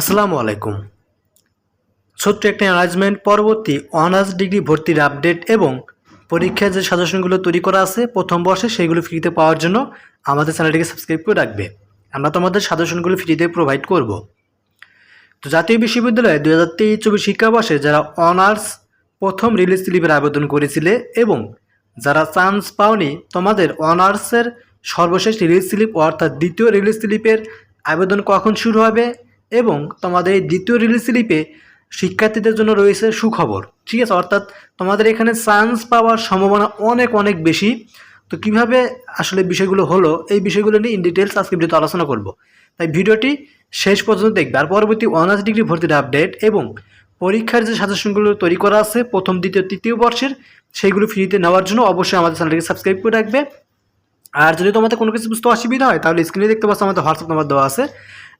আসসালামু আলাইকুম। ছোট্ট একটা অ্যানালাইজমেন্ট পরবর্তী অনার্স ডিগ্রি ভর্তির আপডেট এবং পরীক্ষার যে সাজেশনগুলো তৈরি করা আছে, প্রথম বর্ষে সেইগুলো ফ্রিতে পাওয়ার জন্য আমাদের চ্যানেলটিকে সাবস্ক্রাইব করে রাখবে। আমরা তোমাদের সাজেশনগুলো ফ্রিতে প্রোভাইড করব। তো জাতীয় বিশ্ববিদ্যালয়ে দু হাজার তেইশ চব্বিশ শিক্ষাবর্ষে যারা অনার্স প্রথম রিলিজ স্লিপের আবেদন করেছিলে এবং যারা চান্স পাওনি, তোমাদের অনার্সের সর্বশেষ রিলিজ স্লিপ অর্থাৎ দ্বিতীয় রিলিজ স্লিপের আবেদন কখন শুরু হবে? এবং তোমাদের এই দ্বিতীয় রিলিজ স্লিপে শিক্ষার্থীদের জন্য রয়েছে সুখবর। ঠিক আছে, অর্থাৎ তোমাদের এখানে চান্স পাওয়ার সম্ভাবনা অনেক অনেক বেশি। তো কীভাবে আসলে বিষয়গুলো হলো, এই বিষয়গুলো নিয়ে ইন ডিটেলস আজকে ভিডিওতে আলোচনা করব। তাই ভিডিওটি শেষ পর্যন্ত দেখবে। আর পরবর্তী অনার্স ডিগ্রি ভর্তির আপডেট এবং পরীক্ষার যে সাজেশনগুলো তৈরি করা আছে, প্রথম, দ্বিতীয়, তৃতীয় বর্ষের সেইগুলো ফ্রিতে নেওয়ার জন্য অবশ্যই আমাদের চ্যানেলটিকে সাবস্ক্রাইব করে রাখবে। আর যদি তোমাদের কোনো কিছু বুঝতে অসুবিধা হয়, তাহলে স্ক্রিনে দেখতে পাচ্ছ আমাদের হোয়াটসঅ্যাপ নাম্বার দেওয়া আছে।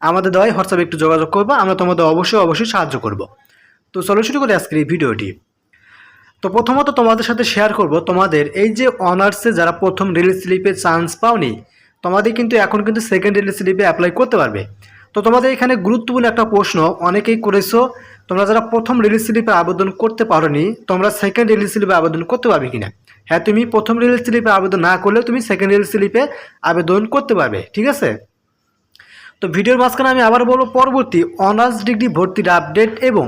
আমাদের দেওয়াই হোয়াটসঅ্যাপে একটু যোগাযোগ করব, আমরা তোমাদের অবশ্যই অবশ্যই সাহায্য করব। তো চলো শুরু করি আজকের এই ভিডিওটি। তো প্রথমত তোমাদের সাথে শেয়ার করব, তোমাদের এই যে অনার্সে যারা প্রথম রিলিজ স্লিপে চান্স পাওনি, তোমাদের কিন্তু এখন কিন্তু সেকেন্ড রিলিজ স্লিপে অ্যাপ্লাই করতে পারবে। তো তোমাদের এখানে গুরুত্বপূর্ণ একটা প্রশ্ন, অনেকেই করেছ, তোমরা যারা প্রথম রিলিজ স্লিপে আবেদন করতে পারোনি, তোমরা সেকেন্ড রিলিজ স্লিপে আবেদন করতে পারবে কিনা? হ্যাঁ তুমি প্রথম রিলিজ স্লিপে আবেদন না করলেও তুমি সেকেন্ড রিলিজ স্লিপে আবেদন করতে পারবে, ঠিক আছে? তো ভিডিওর মাঝখানে আমি আবার বলব পরবর্তী অনার্স ডিগ্রি ভর্তির আপডেট এবং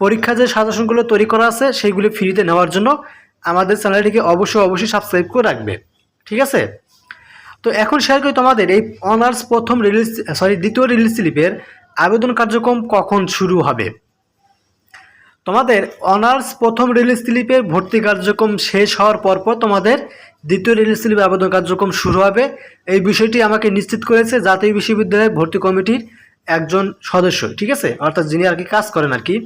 পরীক্ষা যে সাজেশনগুলো তৈরি করা আছে, সেইগুলি ফ্রিতে নেওয়ার জন্য আমাদের চ্যানেলটিকে অবশ্যই অবশ্যই সাবস্ক্রাইব করে রাখবে। ঠিক আছে? তো এখন শেয়ার করি তোমাদের এই অনার্স প্রথম রিলিজ সরি দ্বিতীয় রিলিজ স্লিপের আবেদন কার্যক্রম কখন শুরু হবে? তোমাদের অনার্স প্রথম রিলিজ স্লিপের ভর্তি কার্যক্রম শেষ হওয়ার পরপর তোমাদের দ্বিতীয় রিলিজ স্লিপে আবেদন কার্যক্রম শুরু হবে। এই বিষয়টি আমাকে নিশ্চিত করেছে জাতীয় বিশ্ববিদ্যালয়ের ভর্তি কমিটির একজন সদস্য, ঠিক আছে? অর্থাৎ যিনি আর কি কাজ করেন আর কি।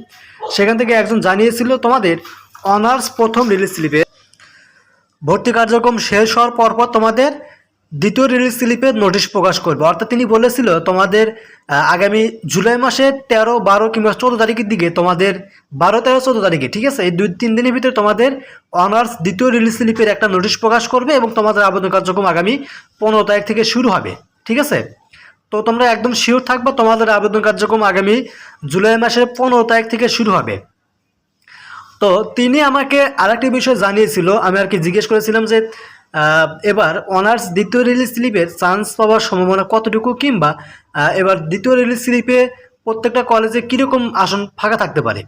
সেখান থেকে একজন জানিয়েছিল তোমাদের অনার্স প্রথম রিলিজ স্লিপে ভর্তি কার্যক্রম শেষ হওয়ার পরপর তোমাদের দ্বিতীয় রিলিজ স্লিপে নোটিশ প্রকাশ করবে। অর্থাৎ তিনি বলেছিল, তোমাদের আগামী জুলাই মাসের তেরো, বারো কিংবা চোদ্দ তারিখের দিকে তোমাদের, বারো, তেরো, চোদ্দ তারিখে, ঠিক আছে? এই দুই, তিন দিনের ভিতরে তোমাদের অনার্স দ্বিতীয় রিলিজ স্লিপের একটা নোটিশ প্রকাশ করবে এবং তোমাদের আবেদন কার্যক্রম আগামী পনেরো তারিখ থেকে শুরু হবে, ঠিক আছে? তো তোমরা একদম শিওর থাকবে তোমাদের আবেদন কার্যক্রম আগামী জুলাই মাসের পনেরো তারিখ থেকে শুরু হবে। তো তিনি আমাকে আরেকটি বিষয় জানিয়েছিল, আমি আর কি জিজ্ঞেস করেছিলাম যে এবার অনার্স দ্বিতীয় রিলিজ স্লিপের চান্স পাওয়ার সম্ভাবনা কতটুকু কিংবা এবার দ্বিতীয় রিলিজ স্লিপে প্রত্যেকটা কলেজে কীরকম আসন ফাঁকা থাকতে পারে?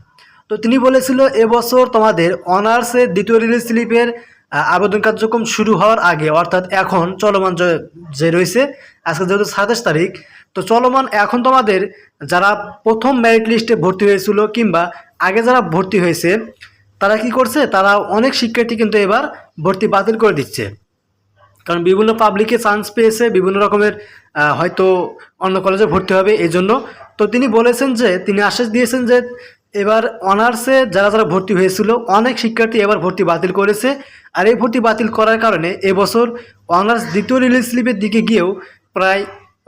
তো তিনি বলেছিল, এবছর তোমাদের অনার্সের দ্বিতীয় রিলিজ স্লিপের আবেদন কার্যক্রম শুরু হওয়ার আগে, অর্থাৎ এখন চলমান যে- যে রয়েছে, আজকে যেহেতু সাতাশ তারিখ, তো চলমান এখন তোমাদের যারা প্রথম মেরিট লিস্টে ভর্তি হয়েছিল কিংবা আগে যারা ভর্তি হয়েছে তারা কি করছে? তারা অনেক শিক্ষার্থী কিন্তু এবার ভর্তি বাতিল করে দিচ্ছে। কারণ বিভিন্ন পাবলিকে চান্স পেয়েছে, বিভিন্ন রকমের হয়তো অন্য কলেজে ভর্তি হবে এই জন্য তো তিনি বলেছেন যে, তিনি আশ্বাস দিয়েছেন যে, এবার অনার্সে যারা যারা ভর্তি হয়েছিল, অনেক শিক্ষার্থী এবার ভর্তি বাতিল করেছে। আর এই ভর্তি বাতিল করার কারণে এবছর অনার্স দ্বিতীয় রিলিজ স্লিপের দিকে গিয়েও প্রায়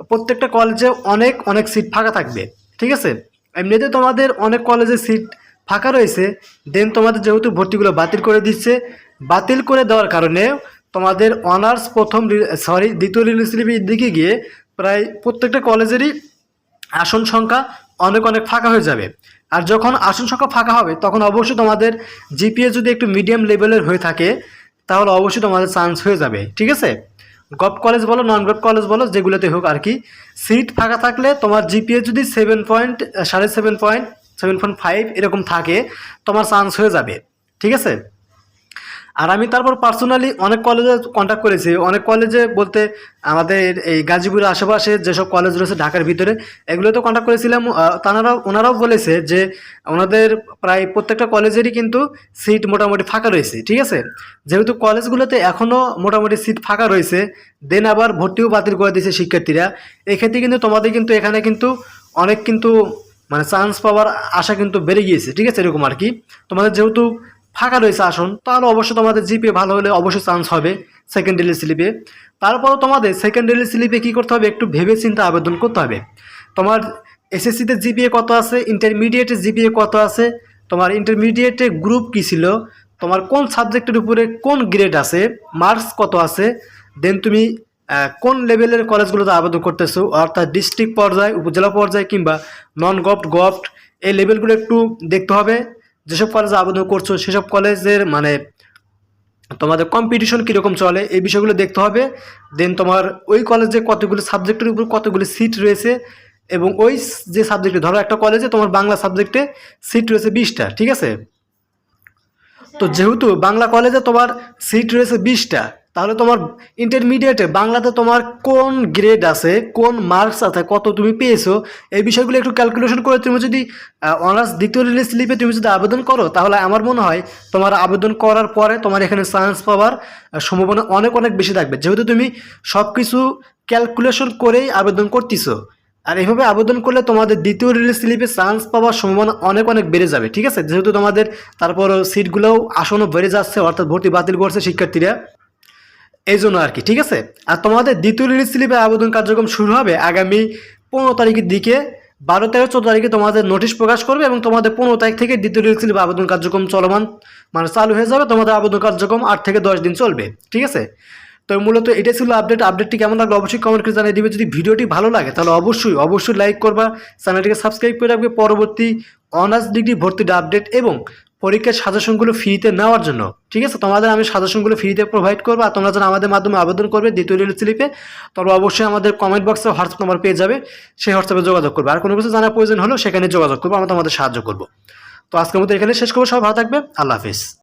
প্রত্যেকটা কলেজে অনেক অনেক সিট ফাঁকা থাকবে। ঠিক আছে? এমনিতে তোমাদের অনেক কলেজে সিট ফাঁকা রয়েছে। দেন তোমাদের যেহেতু ভর্তিগুলো বাতিল করে দিচ্ছে, বাতিল করে দেওয়ার কারণে তোমাদের অনার্স প্রথম সরি দ্বিতীয় রিলিজ স্লিপের দিকে গিয়ে প্রায় প্রত্যেকটা কলেজেরই আসন সংখ্যা অনেক অনেক ফাঁকা হয়ে যাবে। আর যখন আসন সংখ্যা ফাঁকা হবে, তখন অবশ্যই তোমাদের জিপিএ যদি একটু মিডিয়াম লেভেলের হয়ে থাকে, তাহলে অবশ্যই তোমাদের চান্স হয়ে যাবে। ঠিক আছে? গভ কলেজ বলো নন গভ কলেজ বলো, যেগুলোতে হোক আর কি। সিট ফাঁকা থাকলে তোমার জিপিএ যদি সেভেন পয়েন্ট সাড়ে seven point seven point five এরকম থাকে, তোমার চান্স হয়ে যাবে। ঠিক আছে? আর আমি তারপর পার্সোনালি অনেক কলেজে কন্ট্যাক্ট করেছি। অনেক কলেজে বলতে আমাদের এই গাজীপুরের আশেপাশে যেসব কলেজ রয়েছে ঢাকার ভিতরে, এগুলোতে কন্ট্যাক্ট করেছিলাম। তানারাও, ওনারাও বলেছে যে ওনাদের প্রায় প্রত্যেকটা কলেজেরই কিন্তু সিট মোটামুটি ফাঁকা রয়েছে। ঠিক আছে? যেহেতু কলেজগুলোতে এখনও মোটামুটি সিট ফাঁকা রয়েছে দেন আবার ভর্তিও বাতিল করে দিয়েছে শিক্ষার্থীরা। এক্ষেত্রে কিন্তু তোমাদের কিন্তু এখানে কিন্তু অনেক কিন্তু মানে চান্স পাওয়ার আশা কিন্তু বেড়ে গিয়েছে, ঠিক আছে এরকম আর কি? তোমাদের যেহেতু ফাঁকা রয়েছে আসন, তাহলে অবশ্যই তোমাদের জিপে ভালো হলে অবশ্যই চান্স হবে সেকেন্ড সেকেন্ডারি স্লিপে তারপরও তোমাদের সেকেন্ড সেকেন্ডারি স্লিপে কী করতে হবে? একটু ভেবে চিন্তা আবেদন করতে হবে। তোমার এসএসসিতে জিপিএ কত আছে? ইন্টারমিডিয়েটে জিপিএ কত আছে? তোমার ইন্টারমিডিয়েটে গ্রুপ কী ছিল? তোমার কোন সাবজেক্টের উপরে কোন গ্রেড আছে? মার্কস কত আছে? দেন তুমি কোন লেভেলের কলেজগুলোতে আবেদন করতেছো? অর্থাৎ ডিস্ট্রিক্ট পর্যায়ে উপজেলা পর্যায়ে কিংবা নন গভট গভট এই লেভেলগুলো একটু দেখতে হবে। যেসব কলেজে আবেদন করছ সেসব কলেজের মানে তোমাদের কম্পিটিশন কীরকম চলে এই বিষয়গুলো দেখতে হবে। দেন তোমার ওই কলেজে কতগুলো সাবজেক্টের উপর কতগুলো সিট রয়েছে এবং ওই যে সাবজেক্টে ধরো একটা কলেজে তোমার বাংলা সাবজেক্টে সিট রয়েছে বিশটা ঠিক আছে? তো যেহেতু বাংলা কলেজে তোমার সিট রয়েছে বিশটা তাহলে তোমার ইন্টারমিডিয়েটে বাংলাতে তোমার কোন গ্রেড আছে, কোন মার্কস আছে, কত তুমি পেয়েছ, এই বিষয়গুলো একটু ক্যালকুলেশন করে তুমি যদি অনার্স দ্বিতীয় রিলিজ স্লিপে তুমি যদি আবেদন করো, তাহলে আমার মনে হয় তোমার আবেদন করার পরে তোমার এখানে চান্স পাওয়ার সম্ভাবনা অনেক অনেক বেশি থাকবে। যেহেতু তুমি সব কিছু ক্যালকুলেশন করেই আবেদন করতেছো, আর এইভাবে আবেদন করলে তোমাদের দ্বিতীয় রিলিজ স্লিপে চান্স পাওয়ার সম্ভাবনা অনেক অনেক বেড়ে যাবে, ঠিক আছে? যেহেতু তোমাদের তারপর সিটগুলোও আসনও বেড়ে যাচ্ছে, অর্থাৎ ভর্তি বাতিল করছে শিক্ষার্থীরা। এই জন্য আর কি, ঠিক আছে? আর তোমাদের দ্বিতীয় রিলিজ স্লিপে আবেদন কার্যক্রম শুরু হবে আগামী পনেরো তারিখের দিকে। বারো তেরো চোদ্দ তারিখে তোমাদের নোটিশ প্রকাশ করবে এবং তোমাদের পনেরো তারিখ থেকে দ্বিতীয় রিলিজ স্লিপে আবেদন কার্যক্রম চলমান মানে চালু হয়ে যাবে। তোমাদের আবেদন কার্যক্রম আট থেকে দশ দিন চলবে, ঠিক আছে? তো মূলত এটাই ছিল আপডেট আপডেটটি কেমন লাগল অবশ্যই কমেন্ট করে জানিয়ে দিবে। যদি ভিডিওটি ভালো লাগে, তাহলে অবশ্যই অবশ্যই লাইক করবা। চ্যানেলটিকে সাবস্ক্রাইব করে রাখবে। পরবর্তী অনার্স ডিগ্রি ভর্তির আপডেট এবং পরীক্ষার সাজেশনগুলো ফ্রিতে নেওয়ার জন্য। ঠিক আছে? তোমাদের আমি সাজেশনগুলো ফ্রিতে প্রোভাইড করব আর তোমরা যেন আমাদের মাধ্যমে আবেদন করবে দ্বিতীয় রিল স্লিপে তবে অবশ্যই আমাদের কমেন্ট বক্সে হোয়াটসঅ্যাপ নাম্বার পেয়ে যাবে। সেই হোয়াটসঅ্যাপে যোগাযোগ করবে। আর কোনো কিছু জানার প্রয়োজন হলো সেখানে যোগাযোগ করব, আমরা তোমাদের সাহায্য করব। তো আজকের মতো এখানে শেষ করব। সব ভালো থাকবে। আল্লাহ হাফিজ।